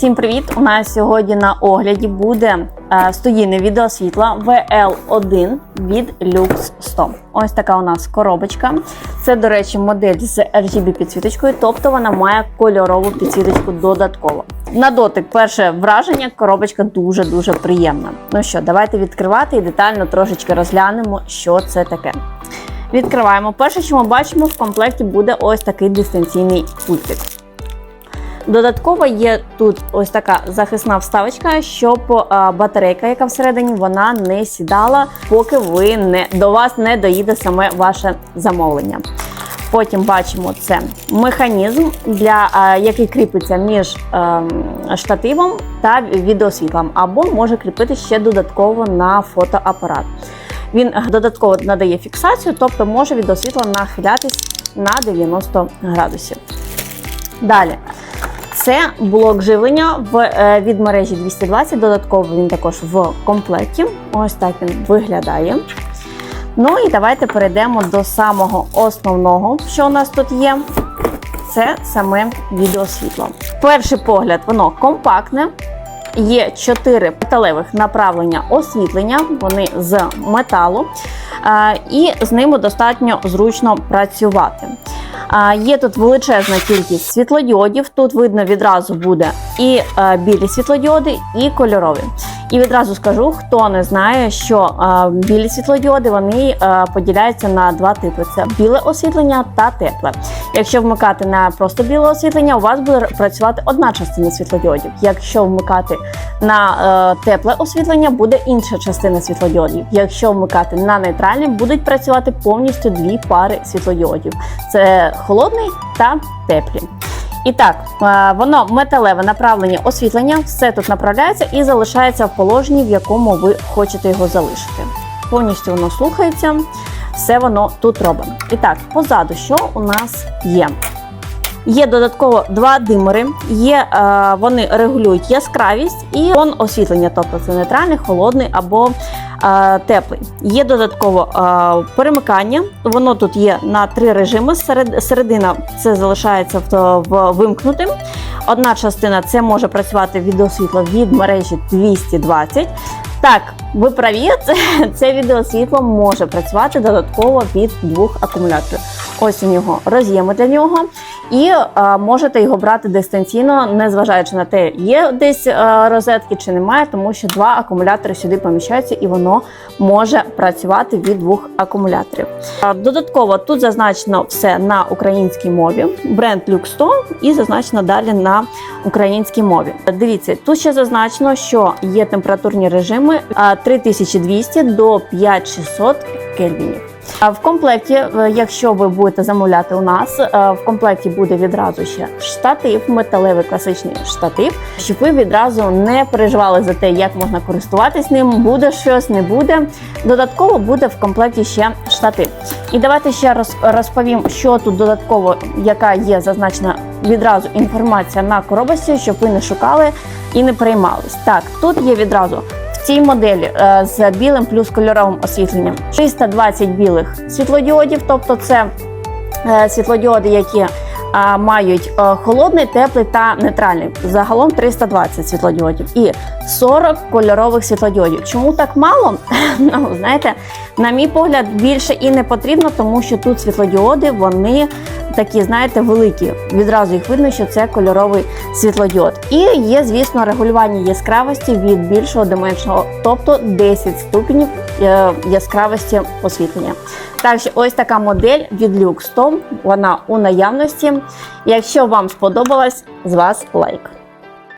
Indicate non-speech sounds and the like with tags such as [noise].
Всім привіт! У нас сьогодні на огляді буде е, стоїне відеосвітла VL1 від Lux 100. Ось така у нас коробочка. Це, до речі, модель з RGB підсвіточкою, тобто вона має кольорову підсвіточку додатково. На дотик, перше враження, коробочка дуже-дуже приємна. Ну що, давайте відкривати і детально трошечки розглянемо, що це таке. Відкриваємо. Перше, що ми бачимо, в комплекті буде ось такий дистанційний пультик. Додатково є тут ось така захисна вставочка, щоб батарейка, яка всередині, вона не сідала, поки ви не до вас не доїде саме ваше замовлення. Потім бачимо це механізм, для який кріпиться між ем, штативом та відеосвітлом, або може кріпити ще додатково на фотоапарат. Він додатково надає фіксацію, тобто може відеосвітло нахилятись на 90 градусів. Далі. Це блок живлення в, е, від мережі 220. Додатково він також в комплекті. Ось так він виглядає. Ну і давайте перейдемо до самого основного, що у нас тут є. Це саме відеосвітло. Перший погляд, воно компактне. Є чотири металевих направлення освітлення, вони з металу, і з ними достатньо зручно працювати. Є тут величезна кількість світлодіодів. Тут видно відразу буде і е, білі світлодіоди, і кольорові. І відразу скажу, хто не знає, що е, білі світлодіоди вони е, поділяються на два типи: це біле освітлення та тепле. Якщо вмикати на просто біле освітлення, у вас буде працювати одна частина світлодіодів. Якщо вмикати на е, тепле освітлення, буде інша частина світлодіодів. Якщо вмикати на нейтральне, будуть працювати повністю дві пари світлодіодів: це холодний та теплі. І так, е, воно металеве направлення освітлення, все тут направляється і залишається в положенні, в якому ви хочете його залишити. Повністю воно слухається, все воно тут робимо. І так, позаду, що у нас є? Є додатково два димери, є, е, вони регулюють яскравість і тон освітлення, тобто це нейтральний, холодний або е, теплий. Є додатково е, перемикання, воно тут є на три режими. Серед, середина це залишається в, в вимкнутим. Одна частина це може працювати відеосвітло від мережі 220. Так, ви праві, [laughs] це, це відеосвітло може працювати додатково від двох акумуляторів. Ось у нього роз'єми для нього, і е, можете його брати дистанційно, незважаючи на те, є десь е, розетки чи немає, тому що два акумулятори сюди поміщаються, і воно може працювати від двох акумуляторів. Е, додатково тут зазначено все на українській мові, бренд Lux 100 і зазначено далі на українській мові. Дивіться, тут ще зазначено, що є температурні режими е, 3200 до 5600 кельвінів. В комплекті, е, якщо ви будете замовляти у нас, е, в комплекті буде відразу ще штатив, металевий класичний штатив, щоб ви відразу не переживали за те, як можна користуватись ним, буде щось, не буде. Додатково буде в комплекті ще штатив. І давайте ще роз- розповім, що тут додатково, яка є зазначена відразу інформація на коробочці, щоб ви не шукали і не переймались. Так, тут є відразу цій моделі е, з білим плюс кольоровим освітленням. 320 білих світлодіодів, тобто це е, світлодіоди, які мають е, холодний, теплий та нейтральний. Загалом 320 світлодіодів і 40 кольорових світлодіодів. Чому так мало? [laughs] ну, знаєте, на мій погляд, більше і не потрібно, тому що тут світлодіоди вони такі, знаєте, великі. Відразу їх видно, що це кольоровий світлодіод. І є, звісно, регулювання яскравості від більшого до меншого, тобто 10 ступенів е, яскравості освітлення. Так що ось така модель від 100, вона у наявності. Якщо вам сподобалось, з вас лайк.